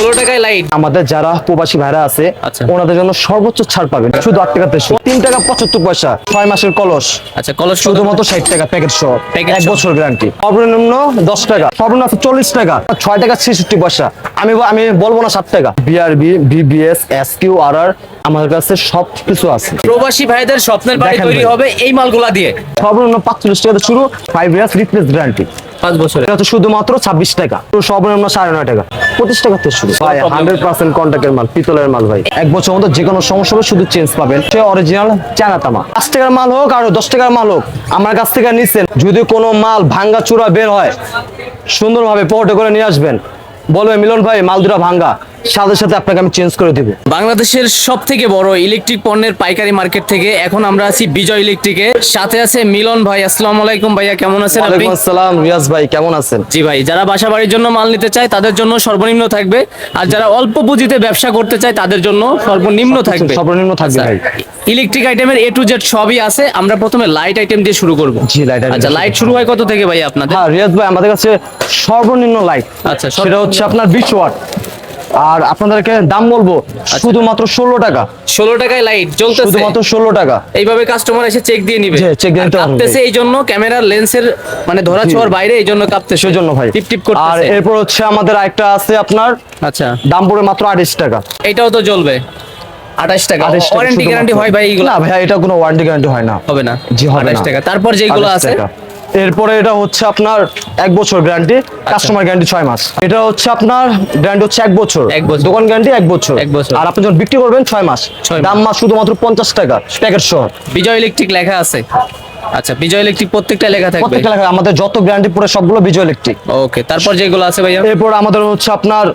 ষোলো টাকায় লাইট। আমাদের যারা প্রবাসী ভাইরা আছে আচ্ছা। ওনাদের জন্য সর্বোচ্চ ছাড় পাবেন। শুধু আট টাকা তেইশ। তিন টাকা পঁচাত্তর পয়সা। ছয় মাসের কলস। আচ্ছা কলস শুধু শুধুমাত্র ষাট টাকা প্যাকেট সহ। এক বছর গ্যারান্টি। সর্বনিম্ন দশ টাকা। সর্বনিম্ন চল্লিশ টাকা। ছয় টাকা ছেষট্টি পয়সা। আমি আমি বলব না সাত টাকা। BRB BBS S Q R আর আমাদের কাছে সব কিছু আছে। প্রবাসী ভাইদের স্বপ্নের বাড়ি তৈরি হবে এই মালগুলা দিয়ে। সর্বনিম্ন পাঁচচল্লিশ টাকা শুরু। ফাইভ ইয়ার্স রিপ্লেস গ্যারান্টি পাঁচ বছরে। এটা তো শুধুমাত্র ছাব্বিশ টাকা। তো সর্বনিম্ন সাড়ে নয় টাকা। পঁচিশ টাকা থেকে শুরু। ভাই হান্ড্রেড পার্সেন্ট কন্ট্যাক্টের মাল পিতলের মাল ভাই। এক বছর মতো যে কোনো সমস্যা হবে শুধু চেঞ্জ পাবেন। সে অরিজিনাল চায়না তামা পাঁচ টাকার মাল হোক আর দশ টাকার মাল হোক আমার কাছ থেকে নিচ্ছেন। যদি কোনো মাল ভাঙ্গা চূড়া বের হয় সুন্দরভাবে পোর্টে করে নিয়ে আসবেন। বলবে মিলন ভাই মাল দুটা ভাঙ্গা। সাথে সাথে আপনাকে আমি চেঞ্জ করে দিব। বাংলাদেশের সব থেকে বড় ইলেকট্রিক পণ্যের পাইকারি মার্কেট থেকে এখন আমরা আছি বিজয় ইলেকট্রিকে সাথে আছে মিলন ভাই আসসালামু আলাইকুম ভাইয়া কেমন আছেন আপনি? ওয়ালাইকুম আসসালাম রিয়াজ ভাই কেমন আছেন? জি ভাই যারা বাসা বাড়ির জন্য মাল নিতে চায় তাদের জন্য সর্বনিম্ন থাকবে। আর যারা অল্প পুঁজিতে ব্যবসা করতে চায় তাদের জন্য সর্বনিম্ন থাকবে। সর্বনিম্ন থাকবে ভাই। ইলেকট্রিক আইটেমের এ টু জেড সবই আছে। আমরা প্রথমে লাইট আইটেম দিয়ে শুরু করব। জি, item আচ্ছা লাইট শুরু হয় কত থেকে ভাই আপনাদের? হ্যাঁ রিয়াজ ভাই আমাদের কাছে সর্বনিম্ন লাইট আচ্ছা, সেটা হচ্ছে আপনার বিশ ওয়াট আর আপনাদেরকে দাম বলব শুধুমাত্র ষোলো টাকা। ষোলো টাকায় লাইট জ্বলতেছে। শুধুমাত্র ষোলো টাকা। এইভাবে কাস্টমার এসে চেক দিয়ে নিবে। check দিয়ে কাঁপতেছে এই জন্য ক্যামেরার লেন্সের মানে ধরা ছোঁয়ার বাইরে এই জন্য কাঁপতেছে। সেজন্য ভাই। টিপ টিপ আর এরপর হচ্ছে আমাদের একটা আছে আপনার। আচ্ছা। দাম পড়ে মাত্র আঠাশ টাকা। এটাও তো জ্বলবে। আঠাশ টাকা। ওয়ারেন্টি গ্যারান্টি হয় ভাই এইগুলো না ভাই এটা কোনো ওয়ারেন্টি গ্যারান্টি হয় না। হবে না। জি হবে আঠাশ টাকা। তারপর যেগুলো আছে। এরপরে এটা হচ্ছে আপনার এক বছর গ্যারান্টি। কাস্টমার গ্যারান্টি ছয় মাস। এটা হচ্ছে আপনার গ্যারান্টি হচ্ছে এক বছর। দোকান গ্যারান্টি এক বছর। এক বছর। আর আপনি যখন বিক্রি করবেন ছয় মাস। ছয় দাম মাস শুধুমাত্র পঞ্চাশ টাকা প্যাকেট সহ। বিজয় ইলেকট্রিক লেখা আছে? আচ্ছা বিজয় ইলেকট্রিক প্রত্যেকটা লেখা থাকবে? প্রত্যেকটা লেখা আমাদের যত গ্যারান্টি পড়ে সবগুলো বিজয় ইলেকট্রিক। ওকে তারপর যেগুলো আছে ভাইয়া? এরপর আমাদের হচ্ছে আপনার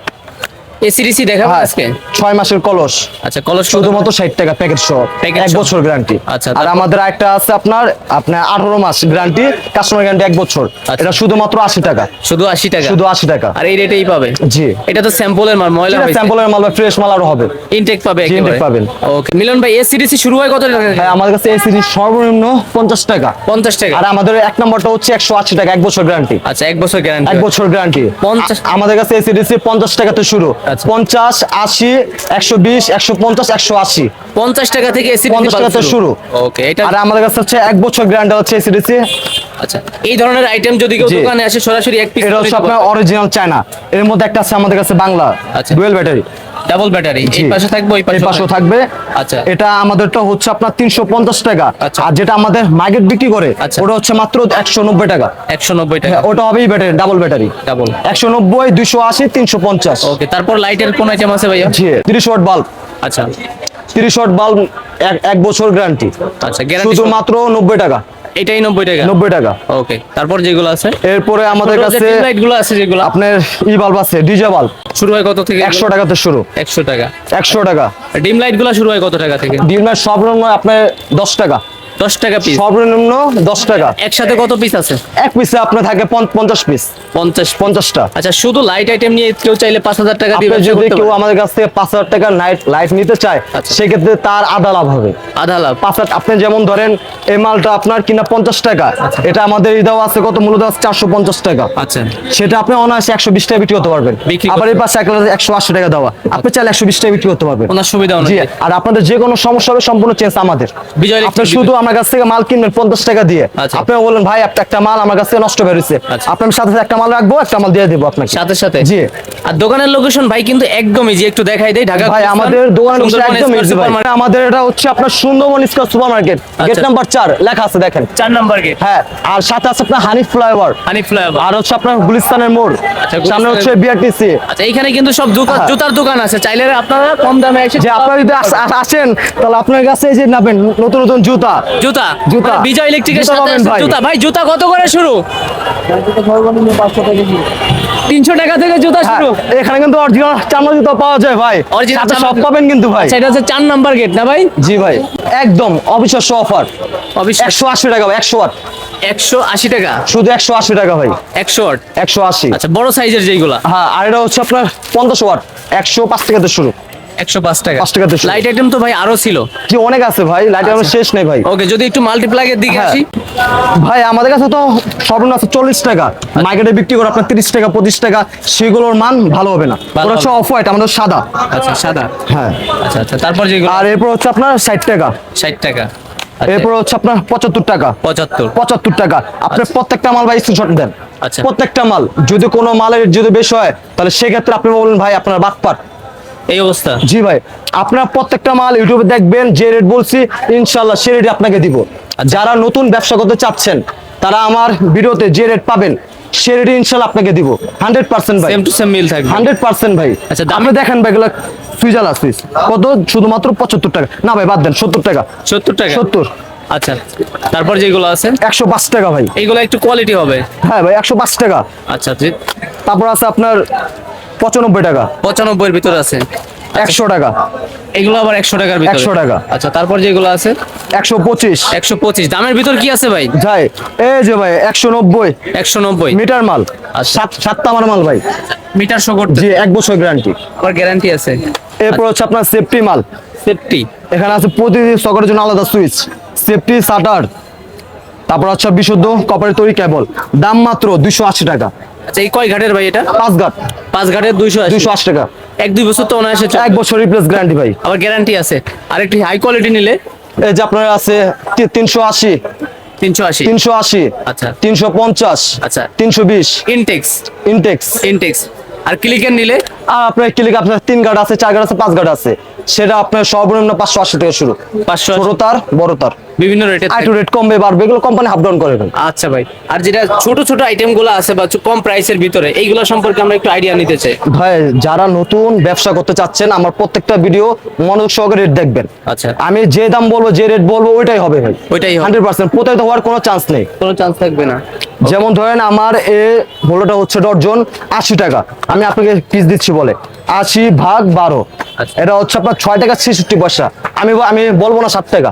এসিডিসি দেখাবো হ্যাঁ, আজকে? ছয় মাসের কলস। আচ্ছা কলস শুধুমাত্র ষাট টাকা প্যাকেট সহ। এক বছর গ্যারান্টি আচ্ছা, আর আমাদের একটা আছে আপনার আপনার আঠারো মাস গ্যারান্টি কাস্টমার গ্যারান্টি এক বছর। আচ্ছা। এটা শুধুমাত্র আশি টাকা। শুধু আশি টাকা? শুধু আশি টাকা। আর এই রেটেই পাবে? জি। এটা তো স্যাম্পলের মাল ময়লা স্যাম্পলের মাল ফ্রেশ মাল আরও হবে। ইনটেক পাবে intake পাবেন। ওকে মিলন ভাই এসিডিসি শুরু হয় কত টাকা? হ্যাঁ আমাদের কাছে সিরিজ সর্বনিম্ন পঞ্চাশ টাকা। পঞ্চাশ টাকা? আর আমাদের এক নম্বরটা হচ্ছে একশো আশি টাকা এক বছর গ্যারান্টি আচ্ছা এক বছর গ্যারান্টি এক বছর গ্যারান্টি 50 আমাদের কাছে এসিডিসি পঞ্চাশ টাকাতে শুরু। আচ্ছা। পঞ্চাশ আশি একশো বিশ একশো পঞ্চাশ একশো আশি। পঞ্চাশ টাকা থেকে এসি পঞ্চাশ শুরু। ওকে এটা আর আমাদের কাছে হচ্ছে এক বছর গ্যারান্টি হচ্ছে আচ্ছা এই ধরনের আইটেম যদি কেউ জি। দোকানে আসে সরাসরি এক পিস এটা হচ্ছে আপনার অরিজিনাল চায়না এর মধ্যে একটা আছে আমাদের কাছে বাংলা আচ্ছা। ডুয়েল ব্যাটারি ডাবল ব্যাটারি এই পাশে থাকবে ওই পাশে থাকবে? আচ্ছা। এটা আমাদেরটা হচ্ছে আপনার তিনশো পঞ্চাশ টাকা। আচ্ছা। আর যেটা আমাদের মার্কেট বিক্রি করে আচ্ছা। ওটা হচ্ছে মাত্র একশো নব্বই টাকা। একশো নব্বই টাকা। ওটা হবেই ব্যাটারি ডাবল ব্যাটারি ডাবল একশো নব্বই দুইশো আশি তিনশো পঞ্চাশ। ওকে তারপর লাইটের কোন আইটেম আছে ভাইয়া? জি তিরিশ ওয়াট বাল্ব আচ্ছা। তিরিশ বাল্ব এক বছর গ্যারান্টি আচ্ছা মাত্র শুধুমাত্র নব্বই টাকা। এটাই নব্বই টাকা? নব্বই টাকা। ওকে তারপর যেগুলো আছে? এরপরে আমাদের কাছে লাইটগুলো আছে যেগুলো? আপনার ই বাল্ব আছে ডিজে বাল্ব শুরু হয় কত থেকে? একশো টাকা থেকে শুরু। একশো টাকা। একশো টাকা। ডিম লাইটগুলো শুরু হয় কত টাকা থেকে? ডিম লাইট সব রঙ আপনার দশ টাকা। দশ টাকা পিস সর্বনিম্ন দশ টাকা। একসাথে কত পিস আছে? এক পিসে আপনার থাকে পঞ্চ- পঞ্চাশ পিস পঞ্চাশ পঞ্চাশটা। আচ্ছা শুধু লাইট আইটেম নিয়ে কেউ চাইলে পাঁচ হাজার টাকা দিয়ে যদি কেউ আমাদের কাছ থেকে পাঁচ হাজার টাকা নাইট লাইট নিতে চায় আচ্ছা। সেক্ষেত্রে তার আধা লাভ হবে। আধা লাভ। পাঁচ হাজার আপনি যেমন ধরেন এই মালটা আপনার কিনা পঞ্চাশ টাকা এটা আমাদের ইদাও আছে কত মূলত? আছে চারশো পঞ্চাশ টাকা। আচ্ছা। সেটা আপনি অনায়াসে একশো বিশ টাকা বিক্রি করতে পারবেন। আবার এই পাশে একশো আশি টাকা দেওয়া। আপনি চাইলে একশো বিশ টাকা বিক্রি করতে পারবেন। ওনার সুবিধা আর আপনাদের যে কোনো সমস্যা হবে সম্পূর্ণ চেঞ্জ আমাদের। বিজয় শুধু আমার কাছ থেকে মাল কিনবেন পঞ্চাশ টাকা দিয়ে। আচ্ছা। আপনি বললেন ভাই একটা একটা মাল আমার কাছ থেকে নষ্ট বেরোচ্ছে আচ্ছা। আপনার সাথে সাথে একটা মাল রাখব একটা মাল দিয়ে দেবো আপনাকে। সাথে সাথে? জি। আর দোকানের লোকেশন ভাই কিন্তু একদমই যে একটু দেখাই দেয় ঢাকা ভাই আমাদের দোকানের একদম ভাই। আমাদের এটা হচ্ছে আপনার Sundarban square super market gate আচ্ছা। নাম্বার চার লেখা আছে দেখেন। চার নাম্বার গেট। হ্যাঁ আর সাথে আছে আপনার হানিফ ফ্লাইওভার। হানি ফ্লাইওভার। আর হচ্ছে আপনার গুলিস্তানের মোড়। আচ্ছা, সামনে হচ্ছে বিআরটিসি আচ্ছা এইখানে কিন্তু সব জুতা হ্যাঁ। জুতার দোকান আছে। চাইলে আপনারা কম দামে এসে যে আপনারা যদি আস- আস- আসেন তাহলে আপনার কাছে এই যে নেবেন নতুন নতুন জুতা। জুতা। জুতা। মানে বিজয় ইলেকট্রিকের সাথে ভাই। জুতা। ভাই জুতা কত করে শুরু? তিনশো টাকা থেকে জুতা হ্যাঁ, শুরু। এখানে কিন্তু অরিজিনাল চামড়া জুতা পাওয়া যায় ভাই। সাথে সব। পাবেন কিন্তু ভাই। এটা হচ্ছে চার নাম্বার গেট না ভাই? জি ভাই। একদম অবিশ্বাস্য অফার একশো আশি টাকা ভাই একশো আট। একশো আশি টাকা? শুধু একশো আশি টাকা ভাই। একশো ওয়াট একশো আশি। আচ্ছা বড় সাইজের যেগুলা হ্যাঁ আর এটা হচ্ছে আপনার পঞ্চাশ ওয়াট। একশো পাঁচ টাকাতে শুরু। একশো পাঁচ টাকা। পাঁচ টাকাতে লাইট আইটেম তো ভাই আরও ছিল। কি অনেক আছে ভাই লাইট আমার শেষ নেই ভাই। ওকে যদি একটু মাল্টিপ্লাগের দিকে হ্যাঁ। আসি। ভাই আমাদের কাছে তো সর্বনিম্ন আছে চল্লিশ টাকা। মার্কেটে বিক্রি করে আপনার তিরিশ টাকা পঁচিশ টাকা সেগুলোর মান ভালো হবে না। ওটা হচ্ছে অফ হোয়াইট আমাদের সাদা। আচ্ছা সাদা। হ্যাঁ। আচ্ছা আচ্ছা তারপর যেগুলো? আর এরপর হচ্ছে আপনার ষাট টাকা। ষাট টাকা। এরপর হচ্ছে আপনার পঁচাত্তর টাকা। পঁচাত্তর। পঁচাত্তর টাকা। আপনার প্রত্যেকটা মাল ভাই স্ক্রিনশট দেন। আচ্ছা। প্রত্যেকটা মাল যদি কোনো মালের যদি বেশি হয় তাহলে সেক্ষেত্রে আপনি বলবেন ভাই আপনার বাটপাট এই অবস্থা। জি ভাই আপনার প্রত্যেকটা মাল ইউটিউবে দেখবেন যে রেট বলছি ইনশাল্লাহ সে রেট আপনাকে দিব। আচ্ছা। যারা নতুন ব্যবসা করতে চাচ্ছেন তারা আমার ভিডিওতে যে রেট পাবেন সে রেট ইনশাল্লাহ আপনাকে দিব। হান্ড্রেড পার্সেন্ট ভাই। সেম টু সেম মিল থাকবে। হান্ড্রেড পার্সেন্ট ভাই। আচ্ছা, দাম- দেখেন ভাই এগুলো সুইজাল আসিস কত? শুধুমাত্র পঁচাত্তর টাকা। না ভাই বাদ দেন সত্তর টাকা। সত্তর টাকা? সত্তর। আচ্ছা তারপর যেগুলো আছে? একশো পাঁচ টাকা ভাই। এইগুলো একটু কোয়ালিটি হবে। হ্যাঁ ভাই একশো পাঁচ টাকা। আচ্ছা জি- তারপর আছে আপনার পঁচানব্বই টাকা। পঁচানব্বই এর ভিতরে আছে। একশো টাকা। এগুলো আবার একশো টাকার ভিতরে। 100 টাকা। আচ্ছা তারপর যেগুলো আছে? একশো পঁচিশ। একশো পঁচিশ। দামের ভিতর কি আছে ভাই? যাই এই যে ভাই একশো নব্বই। একশো নব্বই। মিটার মাল। আর সাত সাতটা আমার মাল ভাই। মিটার শো করতে জি এক বছর গ্যারান্টি। আবার গ্যারান্টি আছে। এরপর হচ্ছে আপনার সেফটি মাল। সেফটি এখানে আছে প্রতিদিন সকেটের জন্য আলাদা সুইচ সেফটি শাটার তারপর হচ্ছে বিশুদ্ধ কপারের তৈরি কেবল দাম মাত্র দুইশো আশি টাকা। আচ্ছা এই কয় ঘাটের ভাই এটা? পাঁচ ঘাট। পাঁচ ঘাটের দুইশো দুইশো আশি টাকা। এক দুই বছর তো অনায়াসে। এক বছর রিপ্লেস গ্যারান্টি ভাই। আবার গ্যারান্টি আছে। আর একটি হাই কোয়ালিটি নিলে? এই যে আপনার আছে তিনশো আশি। তিনশো আশি। তিনশো আশি। আচ্ছা। তিনশো পঞ্চাশ। আচ্ছা। তিনশো বিশ। ইনটেক্স ইনটেক্স ইনটেক্স আর ক্লিকের নিলে? আর আপনার ক্লিক আপনার তিন আছে চার আছে পাঁচ গার্ড আছে। সেটা আপনার সর্বনিম্ন পাঁচশো আশি থেকে শুরু। 580 ছোট তার বড় তার বিভিন্ন রেটে আর রেট কমবে বাড়বে এগুলো কোম্পানি হাফ ডাউন করে আচ্ছা ভাই আর যেটা ছোট ছোট আইটেমগুলো আছে বা কম প্রাইসের ভিতরে এইগুলো সম্পর্কে আমরা একটু আইডিয়া নিতে চাই। ভাই যারা নতুন ব্যবসা করতে চাচ্ছেন আমার প্রত্যেকটা ভিডিও মনোযোগ সহকারে রেট দেখবেন। আচ্ছা। আমি যে দাম বলব যে রেট বলব ওইটাই হবে ভাই। ওইটাই। হান্ড্রেড পার্সেন্ট প্রতারিত হওয়ার কোনো চান্স নেই। কোনো চান্স থাকবে না। যেমন ধরেন আমার এ হলোটা হচ্ছে ডর্জন আশি টাকা। আমি আপনাকে পিস দিচ্ছি বলে। আশি ভাগ বারো। আচ্ছা। এটা হচ্ছে আপনার ছয় টাকা ছেষট্টি পয়সা। আমি আমি বলব না সাত টাকা।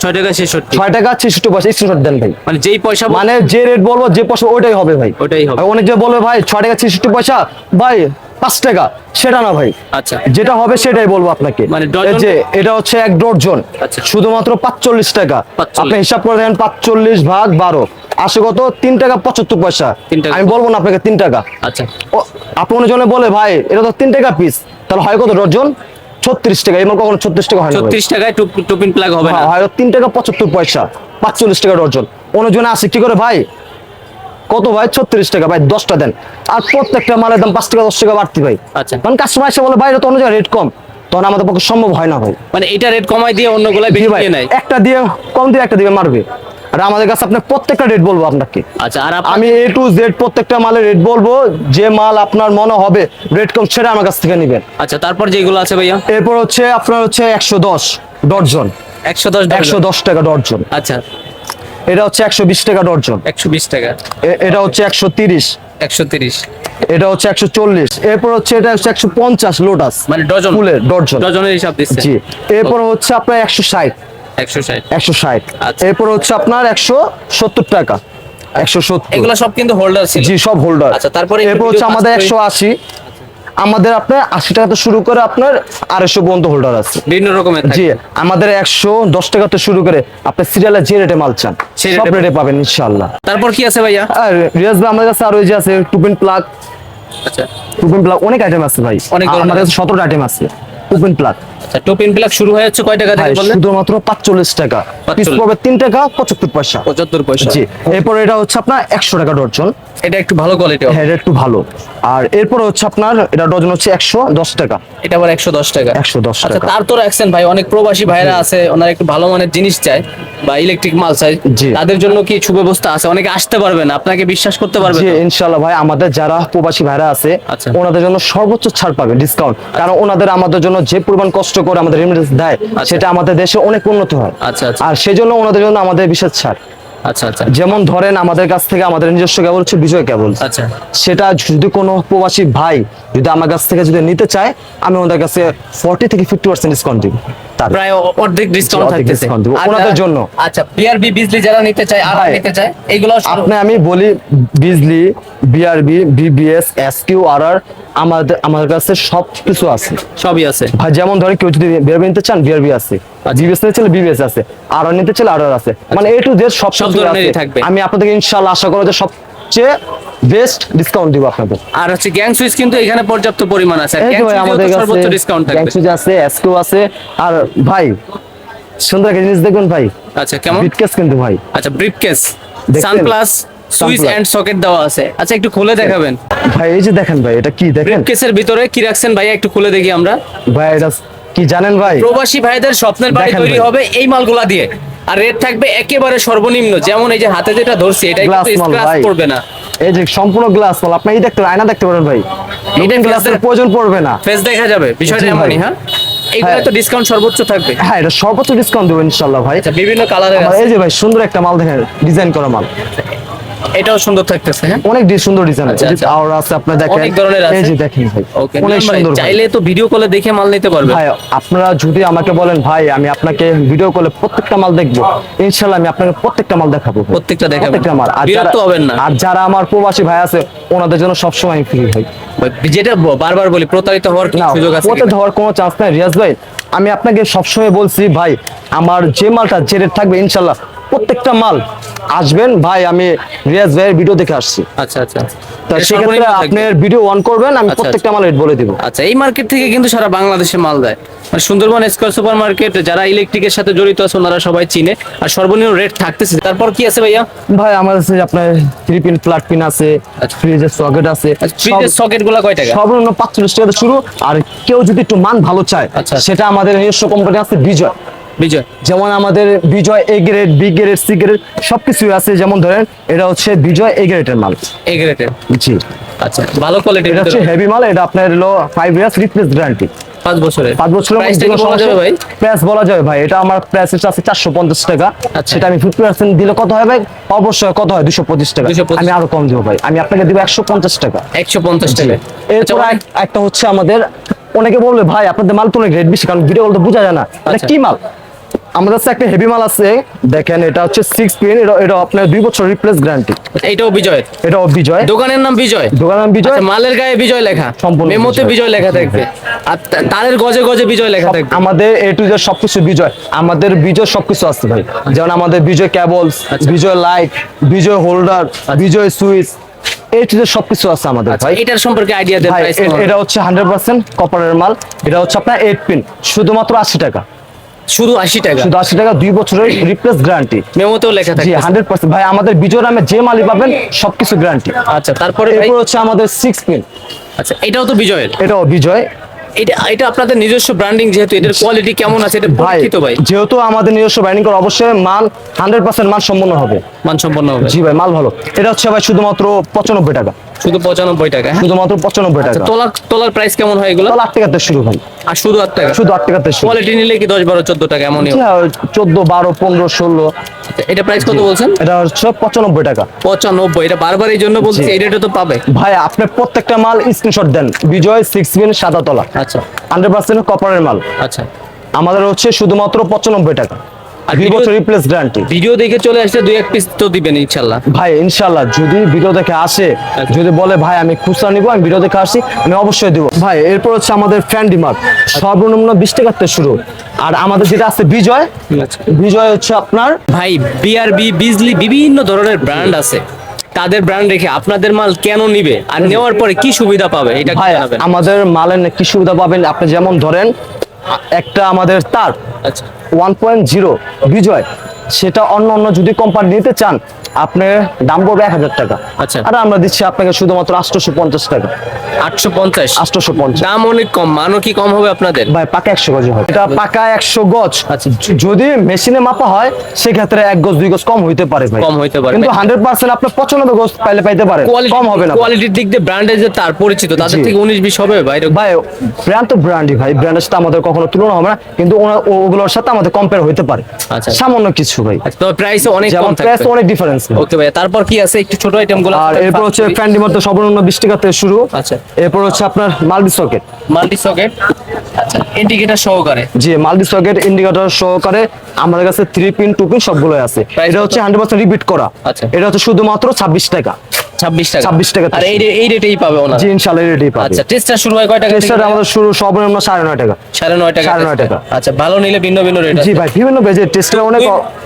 ছয় টাকা ছেষট্টি। ছয় টাকা ছেষট্টি পয়সা স্ক্রিনশট দেন ভাই। মানে যেই পয়সা মানে যে রেট বলব যে পয়সা ওইটাই হবে ভাই। ওটাই হবে। অনেক যে বলবে ভাই ছয় টাকা ছেষট্টি পয়সা ভাই পাঁচ টাকা সেটা না ভাই। আচ্ছা। যেটা হবে সেটাই বলব আপনাকে। মানে ডজন- যে এটা হচ্ছে এক ডর্জন আচ্ছা। শুধুমাত্র পাঁচচল্লিশ টাকা। আপনি হিসাব করে দেখেন পাঁচচল্লিশ ভাগ বারো। আসে কত? তিন টাকা পঁচাত্তর পয়সা। আমি বলব না আপনাকে তিন টাকা। আচ্ছা। ও আপনি বলে ভাই এটা তো তিন টাকা পিস তাহলে হয় কত ডর্জন ছত্রিশ টাকা। এমন কখনো ছত্রিশ টাকা হয় না ছত্রিশ টাকায় টুপ- টুপিন প্লাগ হবে না। হ্যাঁ, তিন টাকা পঁচাত্তর পয়সা। পাঁচচল্লিশ টাকা ডর্জন অন্যজনে আসে কি করে ভাই? কত ভাই? ছত্রিশ টাকা ভাই দশটা দেন। আর প্রত্যেকটা মালের দাম পাঁচ টাকা দশ টাকা বাড়তি ভাই। আচ্ছা। কারণ কাস্টমার এসে বলে এটা তো অন্য জায়গায় রেট কম। তখন আমাদের পক্ষে সম্ভব হয় না ভাই। মানে এটা রেট কমাই দিয়ে অন্যগুলো জি বেশি ভাই দিয়ে নেয়। একটা দিয়ে কম দিয়ে একটা দিবে মারবে। আর আমাদের কাছে আপনি প্রত্যেকটা রেট বলব আপনাকে। আচ্ছা আর আমি এ টু জেড প্রত্যেকটা মালের রেট বলব। যে মাল আপনার মনে হবে রেট কম সেটা আমার কাছ থেকে নেবেন। আচ্ছা তারপর যেগুলো আছে ভাইয়া? এরপর হচ্ছে আপনার হচ্ছে একশো দশ ডর্জন একশো দশ একশো দশ টাকা ডর্জন আচ্ছা। এটা হচ্ছে একশো বিশ টাকা ডর্জন। একশো বিশ টাকা। এটা হচ্ছে একশো তিরিশ। একশো তিরিশ। এটা হচ্ছে একশো চল্লিশ। এরপর হচ্ছে এটা হচ্ছে একশো পঞ্চাশ লোটাস। মানে ডজন। ফুলের ডর্জন। ডজনের হিসাব দিচ্ছে। জি। এরপর হচ্ছে আপনার একশো ষাট। একশো ষাট। একশো ষাট। আচ্ছা। এরপর হচ্ছে আপনার একশো সত্তর টাকা। একশো সত্তর। এগুলো সব কিন্তু হোল্ডার ছিল। জি সব হোল্ডার আচ্ছা, তারপরে এরপর হচ্ছে আমাদের একশো আশি। আমাদের আপনার আশি টাকা তো শুরু করে আপনার আড়াইশো পর্যন্ত হোল্ডার আছে। বিভিন্ন রকমের জি আমাদের একশো দশ টাকা তো শুরু করে আপনি সিরিয়ালে যে রেটে মাল চান সব রেটে পাবেন। ইনশাল্লাহ তারপর কি আছে ভাইয়া? আর রিয়াজ ভাই আমাদের কাছে আরও যে আছে টুপিন প্লাগ আচ্ছা। টুপিন প্লাগ অনেক আইটেম আছে ভাই। অনেক আমাদের কাছে আইটেম আছে টুপিন প্লাগ আচ্ছা টোপিন প্লাগ শুরু হয়ে যাচ্ছে কয় টাকা ভাই থেকে বললেন? শুধুমাত্র পাঁচচল্লিশ টাকা। পিস পড়বে তিন টাকা পঁচাত্তর পয়সা। পঁচাত্তর পয়সা। জি এরপর এটা হচ্ছে আপনার একশো টাকা ডর্জন এটা একটু ভালো কোয়ালিটি হ্যাঁ এটা একটু ভালো। আর এরপর হচ্ছে আপনার এটা ডজন হচ্ছে একশো দশ টাকা। এটা আবার একশো দশ টাকা। 110 আচ্ছা টাকা। তার তো রাখছেন ভাই অনেক প্রবাসী ভাইরা আছে ওনারা একটু ভালো মানের জিনিস চায় বা ইলেকট্রিক মাল চাই। তাদের জন্য কি সুব্যবস্থা আছে? অনেকে আসতে পারবে না আপনাকে বিশ্বাস করতে পারবে জি তো? ইনশাল্লাহ ভাই আমাদের যারা প্রবাসী ভাইরা আছে আচ্ছা। ওনাদের জন্য সর্বোচ্চ ছাড় পাবে ডিসকাউন্ট কারণ ওনাদের আমাদের জন্য যে পরিমাণ কষ্ট করে আমাদের রেমিটেন্স দেয় সেটা আমাদের দেশে অনেক উন্নত হয়। আচ্ছা আচ্ছা। আর সেজন্য ওনাদের জন্য আমাদের বিশেষ ছাড়। আচ্ছা আচ্ছা যেমন ধরেন আমাদের কাছ থেকে আমাদের নিজস্ব কেবল হচ্ছে বিজয় কেবল। আচ্ছা। সেটা যদি কোনো প্রবাসী ভাই যদি আমার কাছ থেকে যদি নিতে চায় আমি ওদের কাছে ফর্টি থেকে ফিফটি পার্সেন্ট ডিসকাউন্ট দিব। প্রায় অর্ধেক ডিসকাউন্ট থাকতেছে। discount দেবো, আর ওনাদের জন্য। আচ্ছা বিআরবি বিজলি যারা নিতে চায় আর নিতে চায় এগুলো আপনি আমি বলি বিজলি বিআরবি বিবিএস এসকিউ আর আর আমাদের আমাদের কাছে সব কিছু আছে। সবই আছে। যেমন ধরে কেউ যদি বিআরবি নিতে চান বিআরবি আছে। বিবিএস নিতে চাইলে বিবিএস আছে। আর আর নিতে চাইলে আর আছে। মানে এ টু জেড সব সব ধরনেরই থাকবে। আমি আপনাদের ইনশাআল্লাহ আশা করব যে সবচেয়ে বেস্ট ডিসকাউন্ট দিব আপনাদের আর হচ্ছে গ্যাং সুইচ কিন্তু এখানে পর্যাপ্ত পরিমাণ আছে। গ্যাং আমাদের সর্বোচ্চ ডিসকাউন্ট থাকবে। গ্যাংসুজ আছে এসকিউ আছে। আর ভাই সুন্দর একটা জিনিস দেখবেন ভাই। আচ্ছা কেমন? বিটকেস কিন্তু ভাই। আচ্ছা ব্রিফকেস দেখছেন? সানপ্লাস সুইচ এন্ড সকেট দেওয়া আছে। আচ্ছা একটু খুলে দেখাবেন। ভাই এই যে দেখেন ভাই এটা কি দেখেন? ব্রিফকেসের ভিতরে কি রাখছেন ভাইয়া একটু খুলে দেখি আমরা। ভাই এটা কি জানেন ভাই? প্রবাসী ভাইদের স্বপ্নের বাড়ি তৈরি হবে এই মালগুলা দিয়ে। আর রেট থাকবে একেবারে সর্বনিম্ন। যেমন এই যে হাতে যেটা ধরছি এটা স্ক্র্যাচ পড়বে না। এই যে সম্পূর্ণ গ্লাস মাল আপনি এই দেখতে আয়না দেখতে পারেন ভাই। এটা গ্লাসের প্রয়োজন পড়বে না। ফেস দেখা যাবে বিষয়টা। এমনই হ্যাঁ? এগুলো হ্যাঁ। তো ডিসকাউন্ট সর্বোচ্চ থাকবে। হ্যাঁ এটা সর্বোচ্চ ডিসকাউন্ট দেবো ইনশাল্লাহ ভাই। আচ্ছা বিভিন্ন কালারের আছে। এই যে ভাই সুন্দর একটা মাল দেখেন ডিজাইন করা মাল। এটাও সুন্দর থাকতেছে হ্যাঁ? অনেক সুন্দর ডিজাইন আচ্ছা, আচ্ছা। আর আছে আপনার দেখেন। অনেক ধরনের আছে। এই যে দেখেন ভাই ওকে অনেক সুন্দর চাইলে তো ভিডিও কলে দেখে মাল নিতে পারবে। ভাই আপনারা যদি আমাকে বলেন ভাই আমি আপনাকে ভিডিও কলে প্রত্যেকটা মাল দেখব। ইনশাল্লাহ আমি আপনাকে প্রত্যেকটা মাল দেখাবো প্রত্যেকটা দেখাবেন। প্রত্যেকটা মাল। আর যারা হবেন না। আর যারা আমার প্রবাসী ভাই আছে ওনাদের জন্য সবসময় ফ্রি ভাই। যেটা বারবার বলি প্রতারিত হওয়ার সুযোগ আছে কিনা? ধোয়ার কোনো চান্স নাই। রিয়াজ ভাই আমি আপনাকে সবসময় বলছি ভাই আমার যে মালটা যে রেট থাকবে ইনশাল্লাহ প্রত্যেকটা মাল আসবেন। ভাই আমি রিয়াজ ভাইয়ের ভিডিও দেখে আসছি। আচ্ছা আচ্ছা। তা সেক্ষেত্রে আপনার ভিডিও অন করবেন আমি আচ্ছা, প্রত্যেকটা মাল রেট বলে দিব। আচ্ছা এই মার্কেট থেকে কিন্তু সারা বাংলাদেশে মাল দেয়। মানে সুন্দরবন স্কয়ার সুপার মার্কেট যারা ইলেকট্রিকের সাথে জড়িত আছে ওনারা সবাই চিনে। আর সর্বনিম্ন রেট থাকতেছে। তারপর কি আছে ভাইয়া? ভাই আমার কাছে আপনার থ্রি পিন ফ্ল্যাট পিন আছে আচ্ছা। ফ্রিজের সকেট আছে ফ্রিজের সকেটগুলা কয় টাকা? সর্বনিম্ন পাঁচচল্লিশ টাকা শুরু। আর কেউ যদি একটু মান ভালো চায় আচ্ছা। সেটা আমাদের নিজস্ব কোম্পানি আছে বিজয়। বিজয়। যেমন আমাদের Bijoy A grade B grade C grade সবকিছুই আছে। যেমন ধরেন এটা হচ্ছে বিজয় এ গ্রেডের মাল। এ গ্রেডের জি। আচ্ছা ভালো কোয়ালিটির এটা হচ্ছে হেভি মাল এটা আপনার হলো ফাইভ ইয়ার্স রিপ্লেস গ্যারান্টি পাঁচ বছরের। পাঁচ বছরের মধ্যে বলা যাবে ভাই? প্রাইস বলা যাবে ভাই। এটা আমার প্রাইস আছে চারশো পঞ্চাশ টাকা। সেটা আমি ফিফটি পার্সেন্ট দিলে কত হয় ভাই? অবশ্যই কত হয়? দুশো পঁচিশ টাকা। আমি আরও কম দিব ভাই। আমি আপনাকে দিব একশো পঞ্চাশ টাকা। একশো পঞ্চাশ টাকা। আচ্ছা, এরপর একটা হচ্ছে আমাদের অনেকে বলবে ভাই আপনাদের মাল তো অনেক রেট বেশি কারণ ভিডিও বলতে বোঝা যায় না। এটা আচ্ছা। কি মাল? আমাদের কাছে একটা হেভি মাল আছে। দেখেন এটা হচ্ছে সিক্স পিন এটা এটা আপনার দুই বছর রিপ্লেস গ্যারান্টি এইটাও বিজয়। এটা বিজয়। দোকানের নাম বিজয়। দোকানের নাম বিজয়। আচ্ছা, মালের গায়ে বিজয় লেখা। সম্পূর্ণ মেমোতে বিজয়। লেখা থাকবে। আর তারের গজে গজে বিজয় লেখা থাকবে। আমাদের এ টু জেড সবকিছু বিজয়। আমাদের বিজয় সবকিছু আছে ভাই। যেমন আমাদের বিজয় ক্যাবলস আচ্ছা। Bijoy light Bijoy holder Bijoy switch A to Z সবকিছু আছে আমাদের আচ্ছা ভাই। এটার সম্পর্কে আইডিয়া দেন প্রাইস এটা হচ্ছে হান্ড্রেড পার্সেন্ট কপারের মাল। এটা হচ্ছে আপনার এইট পিন শুধুমাত্র আশি টাকা। শুধু আশি টাকা। শুধু আশি টাকা দুই বছরের রিপ্লেস গ্যারান্টি মেমোতেও লেখা হান্ড্রেড পার্সেন্ট ভাই আমাদের বিজয় নামে যে মালই পাবেন সবকিছু গ্যারান্টি আচ্ছা তারপরে এরপর হচ্ছে আমাদের সিক্স পিন আচ্ছা এটাও তো বিজয়ের? এটাও বিজয়। এটা এটা আপনাদের নিজস্ব ব্র্যান্ডিং যেহেতু এটার কোয়ালিটি কেমন আছে এটা ভাই পরীক্ষিত ভাই? যেহেতু আমাদের নিজস্ব ব্যান্ডিং করা অবশ্যই মাল হান্ড্রেড পার্সেন্ট মান সম্পন্ন হবে। মানসম্পন্ন হবে। জি ভাই মাল ভালো। এটা হচ্ছে ভাই শুধুমাত্র পঁচানব্বই টাকা। শুধু পঁচানব্বই টাকা হ্যাঁ? শুধুমাত্র পঁচানব্বই টাকা। তোলার তোলার প্রাইস কেমন হয় এগুলো? তাহলে আট টাকাতে শুরু ভাই। আর শুধু আট টাকা শুধু আট টাকাতে শুরু। কোয়ালিটি নিলে কি দশ বারো চোদ্দ টাকা এমনই হবে। চোদ্দ বারো পনেরো ষোলো। এটা প্রাইস কত বলছেন? এটা হচ্ছে পঁচানব্বই টাকা। পঁচানব্বই এটা বারবার এই জন্য বলছি এই রেটে তো পাবে। ভাই আপনি প্রত্যেকটা মাল স্ক্রিনশট দেন। বিজয় সিক্স মিন সাদা তলা। আচ্ছা। হান্ড্রেড পার্সেন্ট কপারের মাল। আচ্ছা। আমাদের হচ্ছে শুধুমাত্র পঁচানব্বই টাকা। আর দুই video- বছর রিপ্লেস গ্যারান্টি ভিডিও দেখে চলে আসলে দুই এক পিস তো দিবেন ভাই যদি ভিডিও দেখে আসে আচ্ছা। যদি বলে ভাই আমি খুচরা নিবো আমি ভিডিও দেখে আসি আমি অবশ্যই দিব। ভাই এরপর হচ্ছে আমাদের ফ্যান ডিমার্ট সর্বনিম্ন বিশ টাকার থেকে শুরু। আর আমাদের যেটা আছে বিজয় আচ্ছা। বিজয় হচ্ছে আপনার ভাই বিআরবি বিজলি বিভিন্ন ধরনের ব্র্যান্ড আছে। তাদের ব্র্যান্ড রেখে আপনাদের মাল কেন নিবে? আর নেওয়ার পরে কি সুবিধা পাবে? এটা আমাদের মালের কি সুবিধা পাবেন? আপনি যেমন ধরেন একটা আমাদের তার আচ্ছা। ওয়ান পয়েন্ট জিরো বিজয় সেটা অন্য অন্য যদি কোম্পানি নিতে চান আপনার দাম পড়বে এক হাজার টাকা। আচ্ছা। আর আমরা দিচ্ছি আপনাকে শুধুমাত্র আটশোশো পঞ্চাশ টাকা। আটশো পঞ্চাশ আটশোশো পঞ্চাশ। দাম অনেক কম মানও কি কম হবে আপনাদের? ভাই পাকা একশো গজ হবে এটা পাকা একশো গজ। আচ্ছা। যদি মেশিনে মাপা হয় সেক্ষেত্রে এক গজ দুই গজ কম হইতে পারে ভাই। কম হইতে পারে। কিন্তু হান্ড্রেড পার্সেন্ট আপনি পঁচানব্বই গজ পাইলে পাইতে পারে। কম হবে না। ভাই। কোয়ালিটির দিক দিয়ে ব্র্যান্ডের যে তার পরিচিত তাদের থেকে উনিশ বিশ হবে বাইরে ভাই ব্র্যান্ড তো ব্র্যান্ডই ভাই। ব্র্যান্ডের সাথে আমাদের কখনো তুলনা হবে না। কিন্তু ওগুলোর সাথে আমাদের কম্পেয়ার হইতে পারে। আচ্ছা। সামান্য কিছু ভাই। আচ্ছা তবে প্রাইসে অনেক কম প্রাইস অনেক ডিফারেন্স আছে। ওকে ভাই তারপর কি আছে? একটু ছোট আইটেমগুলো আর এরপর হচ্ছে সর্বনিম্ন বিশ টাকা থেকে শুরু। আচ্ছা। এরপর হচ্ছে আপনার মাল্টি সকেট মাল্টি সকেট আচ্ছা ইন্ডিকেটর সহকারে। জি মাল্টি সকেট ইন্ডিকেটর সহকারে আমাদের কাছে থ্রি পিন টু পিন সবগুলোই আছে। এটা হচ্ছে হান্ড্রেড পার্সেন্ট রিপিট করা। আচ্ছা। এটা হচ্ছে শুধুমাত্র ছাব্বিশ টাকা। 26 টাকা। 26 টাকা আর এই এই রেটেই পাবে ওনারা। জি ইনশাআল্লাহ এই রেটেই পাবে। আচ্ছা টেস্টটা শুরু হয় কয় টাকা টেস্টটা আমাদের শুরু সর্বনিম্ন নয় টাকা। সাড়ে নয় টাকা সাড়ে নয় tester। টাকা। আচ্ছা ভালো নিলে ভিন্ন ভিন্ন রেট জি ভাই বিভিন্ন বেজে টেস্টার অনেক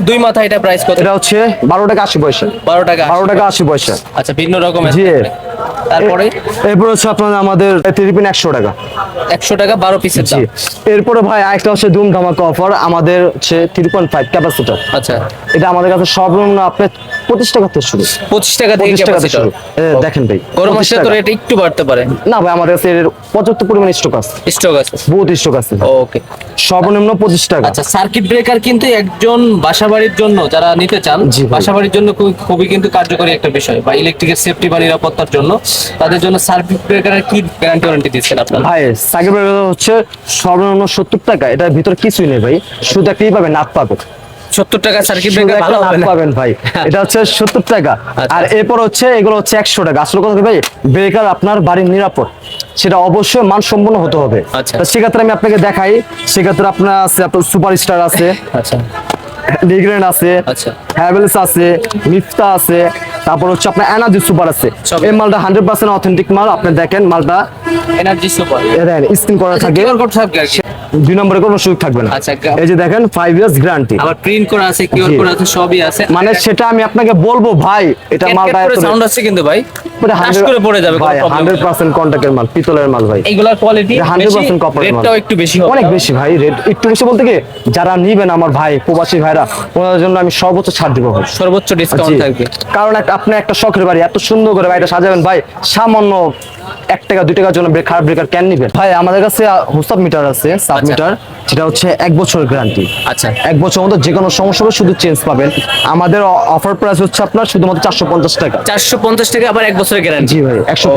দুই মাথা এটা প্রাইস কত? এটা হচ্ছে বারো টাকা আশি পয়সা। বারো টাকা বারো টাকা আশি পয়সা। আচ্ছা ভিন্ন রকমের জি। তারপরে? এরপর হচ্ছে আপনার আমাদের একশো টাকা। একশো টাকা বারো পিসের জি। এরপরে ভাই আরেকটা হচ্ছে ধুম ধামাকা অফার আমাদের হচ্ছে থ্রি পয়েন্ট ফাইভ ক্যাপাসিটার আচ্ছা। এটা আমাদের কাছে সর্বনিম্ন আপনার পঁচিশ টাকা থেকে শুরু। পঁচিশ টাকা থেকে টাকা শুরু। দেখেন ভাই গরম 25 আসলে তো রেট একটু বাড়তে পারে। না ভাই আমাদের কাছে এর পর্যাপ্ত পরিমাণ স্টক আছে। স্টক আছে। বহুত স্টক আছে। ওকে সর্বনিম্ন পঁচিশ টাকা। আচ্ছা সার্কিট ব্রেকার কিন্তু একজন বাসাবাড়ির জন্য যারা নিতে চান। বাসাবাড়ির জন্য খুব- খুবই কিন্তু কার্যকরী একটা বিষয় বা ইলেকট্রিকের সেফটি বা নিরাপত্তার জন্য। তাদের জন্য সার্কিট ব্রেকারের কি গ্যারান্টি ওয়ারেন্টি দিচ্ছেন আপনারা? ভাই ব্রেকার হচ্ছে সর্বনিম্ন সত্তর টাকা। এটার ভিতরে কিছুই নেই ভাই। শুধু একটাই পাবেন নাট পাবেন। সত্তর টাকা সার্কিট ব্রেকার ভালো হবে না? পাবেন ভাই। এটা হচ্ছে সত্তর টাকা। আচ্ছা। আর এরপর হচ্ছে এগুলো হচ্ছে একশো টাকা। আসলে কথা ভাই? ব্রেকার আপনার বাড়ির নিরাপদ। সেটা অবশ্যই মানসম্পন্ন হতে হবে। আচ্ছা। সেক্ষেত্রে আমি আপনাকে দেখাই। সেক্ষেত্রে আপনার আছে আপনার সুপার স্টার আছে। আচ্ছা। লিগ্রেন আছে। হ্যাভেলস আছে মিফতা আছে। তারপর হচ্ছে আপনার এনার্জি সুপার আছে। এই মালটা হান্ড্রেড পার্সেন্ট অথেন্টিক মাল আপনি দেখেন মালটা এনার্জি সুপার স্ক্রিন করা থাকে। কিউআর কোড থাকবে আর কি। দুই নম্বরে কোনো সুযোগ থাকবে না। আচ্ছা, এই যে দেখেন ফাইভ ইয়ার্স গ্যারান্টি আবার প্রিন্ট করা আছে কিউআর। কোড আছে সবই আছে। মানে সেটা আমি আপনাকে বলব ভাই এটা মালটা সাউন্ড আছে কিন্তু ভাই। করে পড়ে যাবে ভাই problem হান্ড্রেড নেই। মাল পিতলের মাল ভাই। এইগুলার কোয়ালিটি হান্ড্রেড পার্সেন্ট কপার রেটটাও একটু বেশি হবে। অনেক বেশি ভাই রেট একটু বেশি বলতে কি যারা নিবেন আমার ভাই প্রবাসী ভাইরা ওনাদের জন্য আমি সর্বোচ্চ ছাড় দিব ভাই। সর্বোচ্চ ডিসকাউন্ট থাকবে। কারণ আপনি একটা শখের বাড়ি এত সুন্দর করে বাড়িটা সাজাবেন ভাই সামান্য এক টাকা দুই টাকার জন্য খারাপ ব্রেকার ক্যান নিবেন। ভাই আমাদের কাছে হোসাব মিটার আছে সাব আচ্ছা। মিটার সেটা হচ্ছে এক বছরের গ্যারান্টি আচ্ছা। এক বছর মতো যে কোনো সমস্যা হবে শুধু চেঞ্জ পাবেন। আমাদের অফার প্রাইস হচ্ছে আপনার শুধুমাত্র চারশো পঞ্চাশ টাকা। চারশো পঞ্চাশ টাকা আবার এক বছরের গ্যারান্টি জি ভাই একশো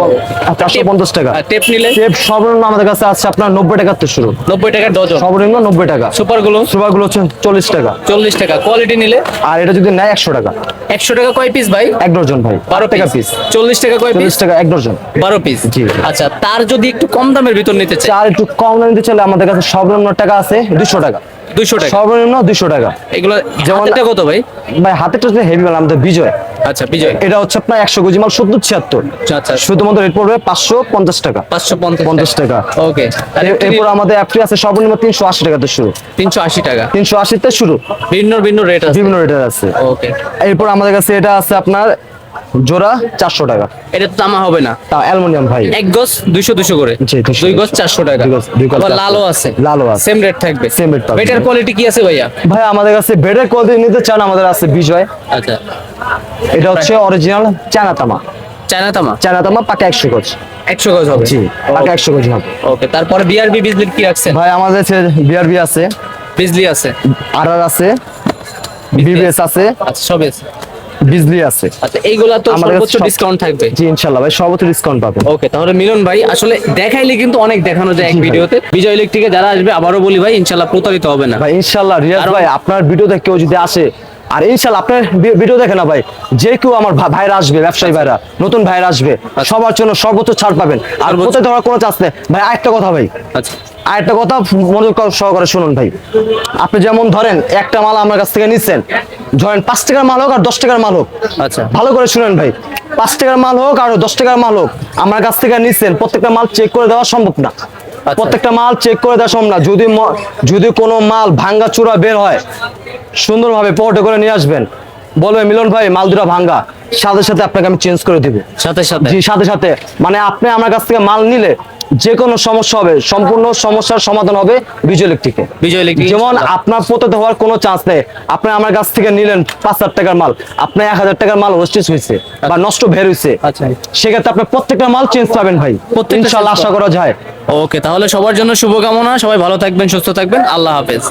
চারশো পঞ্চাশ টাকা। টেপ নিলে? টেপ সর্বনিম্ন আমাদের কাছে আছে আপনার নব্বই টাকার থেকে শুরু। নব্বই টাকা ডজন সর্বনিম্ন নব্বই টাকা। সুপারগুলো সুপারগুলো হচ্ছে চল্লিশ টাকা। চল্লিশ টাকা। কোয়ালিটি নিলে? আর এটা যদি নেয় একশো টাকা। একশো টাকা কয় পিস ভাই? এক ডজন ভাই বারো টাকা পিস চল্লিশ টাকা কয় পিস টাকা এক ডজন। বারো পিস। আচ্ছা তার যদি একটু কম দামের ভিতর নিতে চাই? চার একটু কম দামে নিতে চাইলে আমাদের কাছে সর্বনিম্ন টাকা আছে দুশো টাকা। দুইশো টাকা। সর্বনিম্ন দুশো টাকা। এগুলো যেমন- যেমন কত ভাই? ভাই হাতে তো হেভি মাল আমাদের বিজয়। আচ্ছা বিজয়। এটা হচ্ছে আপনার একশো কেজি মাল সত্তর ছিয়াত্তর। আচ্ছা, আচ্ছা। শুধুমাত্র রেট পড়বে পাঁচশো পঞ্চাশ টাকা। পাঁচশো পঞ্চাশ পঞ্চাশ টাকা। ওকে এরপর আমাদের অ্যাপটি আছে সর্বনিম্ন তিনশো আশি টাকাতে শুরু। তিনশো আশি টাকা। তিনশো আশিতে শুরু। ভিন্ন ভিন্ন রেট আছে। বিভিন্ন রেটের আছে। ওকে এরপর আমাদের কাছে এটা আছে আপনার জোড়া চারশো টাকা। এটা তো তামা হবে না। তা অ্যালুমিনিয়াম ভাই। এক গজ দুইশো দুশো করে। জি, 200 দুই গজ চারশো টাকা। দুই গজ- দুই গজ আবার 400 লালও আছে। লালও আছে। সেম রেট থাকবে। Same rate পাবেন। বেটার কোয়ালিটি কি আছে ভাইয়া? ভাই আমাদের কাছে বেডের কোয়ালিটি নিতে চান আমাদের আছে বিজয়। আচ্ছা। এটা হচ্ছে অরিজিনাল চায়না তামা চায়না তামা চায়না তামা পাকা একশো গজ। একশো গজ হবে। জি পাকা একশো গজ হবে। ওকে তারপরে বিআরবি কি রাখছেন? ভাই আমাদের বিআরবি আছে। বিজলি আছে। আর আর আছে। বিবিএস আছে। আচ্ছা সব আছে। বিজলি আছে। আচ্ছা এইগুলা তো সর্বোচ্চ ডিসকাউন্ট থাকবে। জি ইনশাল্লাহ ভাই সর্বোচ্চ ডিসকাউন্ট পাবে ওকে তাহলে মিলন ভাই আসলে দেখাইলে কিন্তু অনেক দেখানো যায় এক। ভিডিওতে। বিজয় ইলেকট্রিকে যারা আসবে আবারও বলি ভাই ইনশাল্লাহ প্রতারিত হবে না। ভাই ইনশাল্লাহ রিয়াজ ভাই আপনার ভিডিওতে কেউ যদি আসে আর ইনশাল্লাহ আপনার ভিডিও দেখে না ভাই যে কেউ আমার ভাইরা আসবে ব্যবসায়ী ভাইরা নতুন ভাইরা আসবে সবার জন্য সর্বোচ্চ ছাড় পাবেন। আর কোথায় ধরার কোনো চান্স নেই। ভাই আরেকটা কথা ভাই। আচ্ছা। আরেকটা কথা মনোযোগ সহকারে শুনুন ভাই। আপনি যেমন ধরেন একটা মাল আমার কাছ থেকে নিচ্ছেন ধরেন পাঁচ টাকার মাল হোক আর দশ টাকার মাল হোক। আচ্ছা। ভালো করে শুনেন ভাই। পাঁচ টাকার মাল হোক আর দশ টাকার মাল হোক আমার কাছ থেকে নিচ্ছেন প্রত্যেকটা মাল চেক করে দেওয়া সম্ভব না। প্রত্যেকটা মাল চেক করে দেওয়া সম্ভব না যদি যদি কোনো মাল ভাঙ্গা চূড়া বের হয় সুন্দরভাবে পোর্টে করে নিয়ে আসবেন। বলবে মিলন ভাই মাল দুটা ভাঙ্গা। সাথে সাথে আপনাকে আমি চেঞ্জ করে দিব। সাথে সাথে। জি সাথে সাথে। মানে আপনি আমার কাছ থেকে মাল নিলে যে কোনো সমস্যা হবে সম্পূর্ণ সমস্যার সমাধান হবে বিজয় ইলেকট্রিকে বিজয় ইলেকট্রিক যেমন আপনার পোতাতে হওয়ার কোনো চান্স নেই আপনি আমার কাছ থেকে নিলেন পাঁচ হাজার টাকার মাল আপনার এক হাজার টাকার মাল ওয়েস্টেজ হয়েছে বা নষ্ট বের হয়েছে। আচ্ছা। সেক্ষেত্রে আপনার প্রত্যেকটা মাল চেঞ্জ পাবেন ভাই। প্রত্যেকটা ইনশাল্লাহ আশা করা যায়। ওকে তাহলে সবার জন্য শুভকামনা সবাই ভালো থাকবেন সুস্থ থাকবেন আল্লাহ হাফেজ।